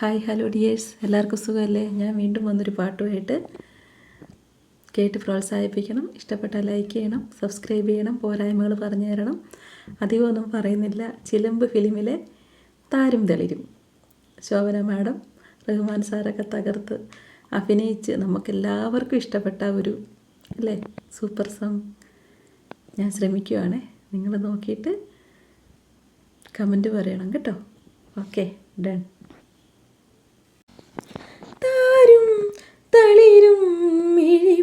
Hi hello dears. എല്ലാവർക്കും സുഖമല്ലേ? ഞാൻ വീണ്ടും വന്നൊരു പാട്ടുമായിട്ട് കേട്ട് പ്രോത്സാഹിപ്പിക്കണം. ഇഷ്ടപ്പെട്ട ലൈക്ക് ചെയ്യണം സബ്സ്ക്രൈബ് ചെയ്യണം പോരായ്മകൾ പറഞ്ഞു തരണം. അധികമൊന്നും പറയുന്നില്ല. ചിലമ്പ് ഫിലിമിലെ താരും തെളിരും ശോഭന മാഡം റഹ്മാൻ സാറൊക്കെ തകർത്ത് അഭിനയിച്ച് നമുക്കെല്ലാവർക്കും ഇഷ്ടപ്പെട്ട ഒരു അല്ലേ സൂപ്പർ സോങ് ഞാൻ ശ്രമിക്കുവാണേ. നിങ്ങൾ നോക്കിയിട്ട് കമന്റ് പറയണം കേട്ടോ. ഓക്കെ ഡൺ താരും തളിരും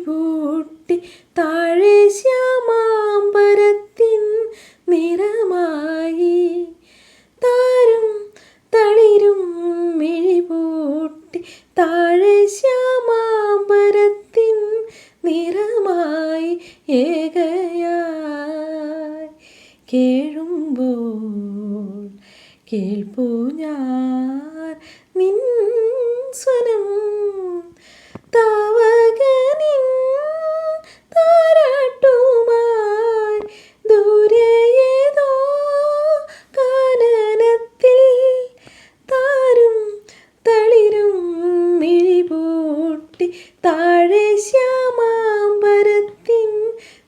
മിഴിപൂട്ടി താഴെ ശ്യാമാമ്പരത്തിൻ നിറമായി താരും തളിരും മിഴിപൂട്ടി താഴെ ശ്യാമാമ്പരത്തിൻ നിറമായി ഏകയായി. കേഴുമ്പോൾ കേൾപ്പൂ ഞാൻ.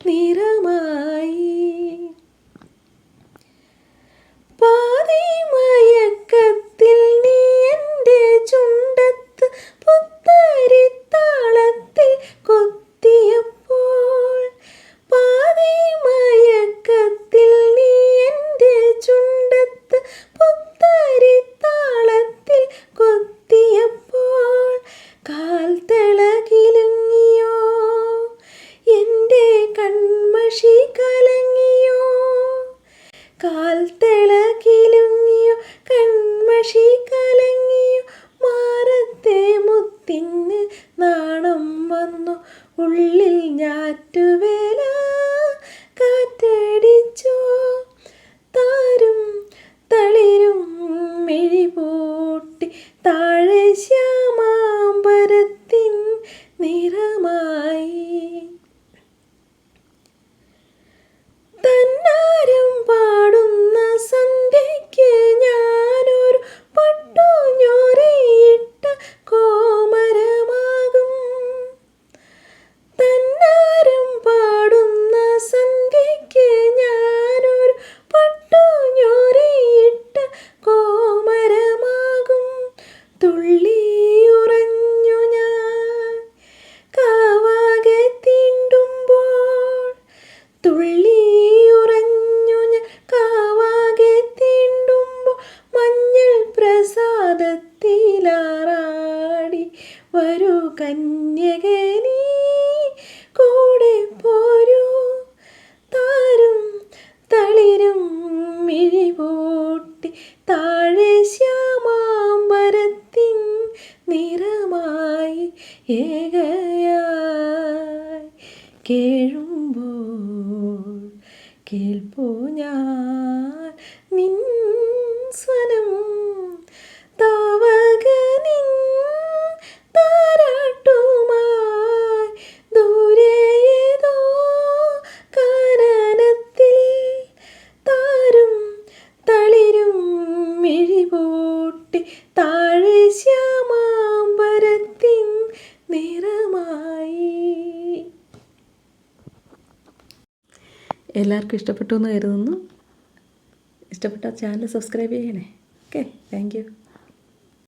നിറമായി മിഴിപൂട്ടി താഴെ ശ്യാമാമ്പരത്തിൻ തുള്ളിയുറഞ്ഞു ഞാൻ. കാവാകെ തീണ്ടുമ്പോൾ തുള്ളിയുറഞ്ഞു ഞാൻ. കാവാകെ തീണ്ടുമ്പോൾ മഞ്ഞൾ പ്രസാദത്തിലാറാടി. വരൂ കന്യകനീ ഏകയായി കേഴുമ്പോൾ കേൾപ്പൂ ഞാൻ നിൻ സ്വനം താവകനിൻ താരാട്ടുമായി ദൂരെയേതോ കാനനത്തിൽ താരും തളിരും മിഴിപൂട്ടി താഴെ ശ്യാമാമ്പരത്തിൻ നിറമായി എല്ലാവർക്കും ഇഷ്ടപ്പെട്ടു എന്ന് കരുതുന്നു. ഇഷ്ടപ്പെട്ട ചാനൽ സബ്സ്ക്രൈബ് ചെയ്യണേ. Okay thank